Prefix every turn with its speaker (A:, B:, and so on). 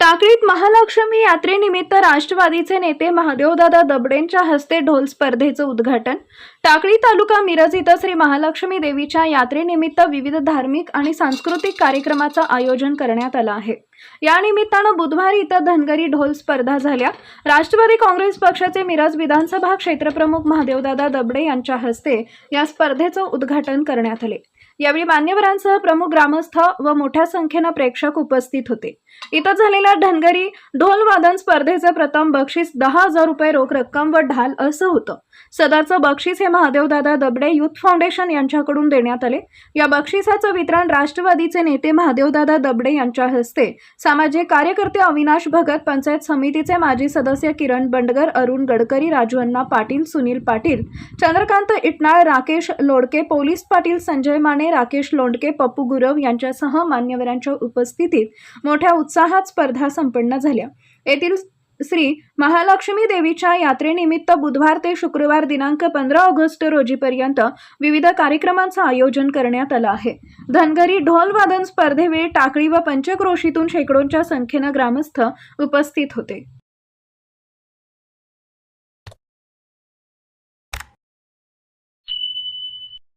A: टाकळीत महालक्ष्मी यात्रेनिमित्त राष्ट्रवादीचे नेते महादेवदादा दबडेंच्या हस्ते ढोल स्पर्धेचं उद्घाटन. टाकळी तालुका मिरज इथं श्री महालक्ष्मी देवीच्या यात्रेनिमित्त विविध धार्मिक आणि सांस्कृतिक कार्यक्रमाचं आयोजन करण्यात आलं आहे. या निमित्तानं बुधवारी इथं धनगरी ढोल स्पर्धा झाल्या. राष्ट्रवादी काँग्रेस पक्षाचे मिरज विधानसभा क्षेत्रप्रमुख महादेवदादा दबडे यांच्या हस्ते या स्पर्धेचं उद्घाटन करण्यात आले. यावेळी मान्यवरांसह प्रमुख ग्रामस्थ व मोठ्या संख्येनं प्रेक्षक उपस्थित होते. इथं झालेल्या धनगरी ढोलवादन स्पर्धेचं प्रथम बक्षीस दहा हजार रुपये रोख रक्कम व ढाल असं होतं. सदरचं बक्षीस हे महादेवदादा दबडे युथ फाउंडेशन यांच्याकडून देण्यात आले. या बक्षिसाचं वितरण राष्ट्रवादीचे नेते महादेवदादा दबडे यांच्या हस्ते सामाजिक कार्यकर्ते अविनाश भगत पंचायत समितीचे माजी सदस्य किरण बंडगर अरुण गडकरी राजू अण्णा पाटील सुनील पाटील चंद्रकांत इटनाळ राकेश लोडके पोलीस पाटील संजय माने राकेश लोंडके पप्पू गुरव यांच्यासह मान्यवरांच्या उपस्थितीत मोठ्या उत्साहात स्पर्धा संपन्न झाल्या. येथील श्री महालक्ष्मी देवीच्या यात्रेनिमित्त बुधवार ते शुक्रवार दिनांक पंधरा ऑगस्ट रोजीपर्यंत विविध कार्यक्रमांचं आयोजन करण्यात आलं आहे. धनगरी ढोल वादन स्पर्धेवेळी टाकळी व पंचक्रोशीतून शेकडोंच्या संख्येनं ग्रामस्थ उपस्थित होते.